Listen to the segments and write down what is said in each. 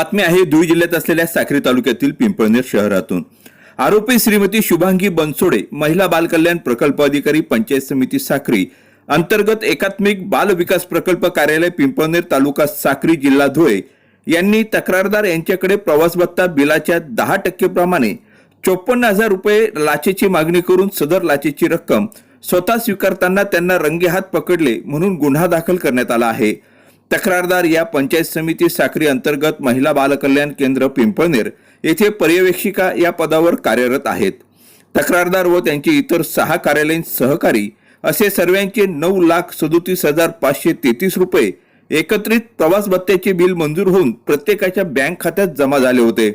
बातमी आहे धुळे जिल्ह्यात असलेल्या साक्री तालुक्यातील पिंपळनेर शहरातून. आरोपी श्रीमती शुभांगी बनसोडे महिला बालकल्याण प्रकल्प अधिकारी पंचायत समिती साक्री अंतर्गत एकात्मिक बाल विकास प्रकल्प कार्यालय पिंपळनेर तालुका साक्री जिल्हा धुळे यांनी तक्रारदार यांच्याकडे प्रवास भत्ता बिलाच्या दहा टक्केप्रमाणे चोपन्न हजार रुपये लाचेची मागणी करून सदर लाचेची रक्कम स्वतः स्वीकारताना त्यांना रंगेहात पकडले म्हणून गुन्हा दाखल करण्यात आला आहे. तक्रारदार या पंचायत समिती साक्री अंतर्गत महिला बालकल्याण केंद्र पिंपळनेर येथे पर्यवेक्षिका या पदावर कार्यरत आहेत. तक्रारदार व त्यांचे इतर सहा कार्यालयीन सहकारी असे सर्वांचे नऊ लाख सदोतीस हजार पाचशे तेहतीस रुपये एकत्रित प्रवास भत्त्याचे बिल मंजूर होऊन प्रत्येकाच्या बँक खात्यात जमा झाले होते.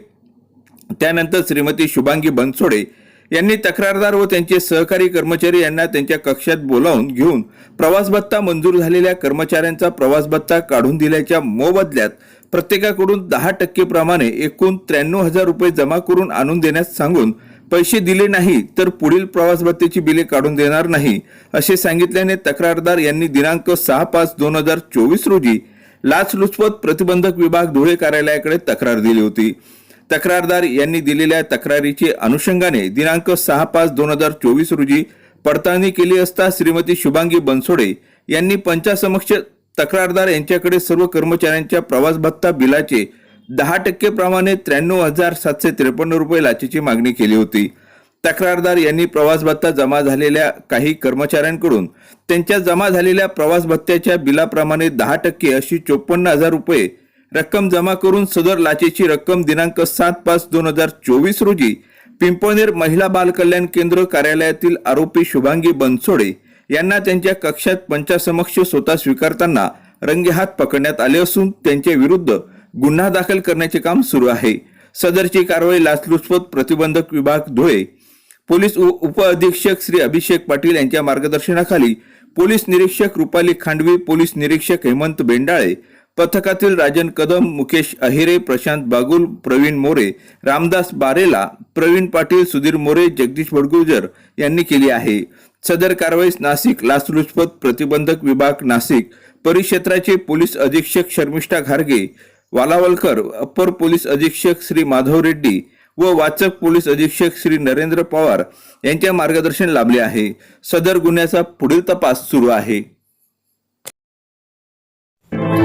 त्यानंतर श्रीमती शुभांगी बनसोडे यांनी तक्रारदार व त्यांचे सहकारी कर्मचारी यांना त्यांच्या कक्षात बोलावून घेऊन प्रवास भत्ता मंजूर झालेल्या कर्मचाऱ्यांचा प्रवास भत्ता काढून दिल्याच्या मोबदल्यात प्रत्येकाकडून दहा टक्के प्रमाणे एकूण त्र्याण्णव हजार रुपये जमा करून आणून देण्यास सांगून पैसे दिले नाही तर पुढील प्रवास भत्त्याची बिले काढून देणार नाही असे सांगितल्याने तक्रारदार यांनी दिनांक सहा पाच दोन हजार चोवीस रोजी लाचलुचपत प्रतिबंधक विभाग धुळे कार्यालयाकडे तक्रार दिली होती. तक्रारदार यांनी दिलेल्या तक्रारीची अनुषंगाने दिनांक सहा पाच दोन हजार चोवीस रोजी पडताळणी केली असता श्रीमती शुभांगी बनसोडे यांनी पंचासमक्ष तक्रारदार यांच्याकडे सर्व कर्मचाऱ्यांच्या प्रवास भत्ता बिलाचे दहा टक्के प्रमाणे त्र्याण्णव हजार सातशे त्रेपन्न रुपये लाचेची मागणी केली होती. तक्रारदार यांनी प्रवास भत्ता जमा झालेल्या काही कर्मचाऱ्यांकडून त्यांच्या जमा झालेल्या प्रवास भत्त्याच्या बिलाप्रमाणे दहा टक्के अशी चोपन्न हजार रुपये रक्कम जमा करून सदर लाचेची रक्कम दिनांक सात पाच दोन हजार चोवीस रोजी पिंपळनेर महिला बाल कल्याण केंद्र कार्यालयातील आरोपी शुभांगी बनसोडे यांना त्यांच्या कक्षात पंचासमक्ष स्वतः स्वीकारताना रंगेहात पकडण्यात आले असून त्यांच्या विरुद्ध गुन्हा दाखल करण्याचे काम सुरू आहे. सदरची कारवाई लाचलुचपत प्रतिबंधक विभाग धुळे पोलीस उप उपअधीक्षक श्री अभिषेक पाटील यांच्या मार्गदर्शनाखाली पोलीस निरीक्षक रुपाली खांडवी पोलीस निरीक्षक हेमंत बेंडाळे पथकातील राजन कदम मुकेश अहिरे प्रशांत बागुल प्रवीण मोरे रामदास बारेला प्रवीण पाटील सुधीर मोरे जगदीश भडगुजर यांनी केली आहे. सदर कारवाईस नाशिक लाचलुचपत प्रतिबंधक विभाग नाशिक परिक्षेत्राचे पोलीस अधीक्षक शर्मिष्ठा घारगे वालावलकर अप्पर पोलीस अधीक्षक श्री माधव रेड्डी व वाचक पोलीस अधीक्षक श्री नरेंद्र पवार यांच्या मार्गदर्शन लाभले आहे. सदर गुन्ह्याचा पुढील तपास सुरू आहे.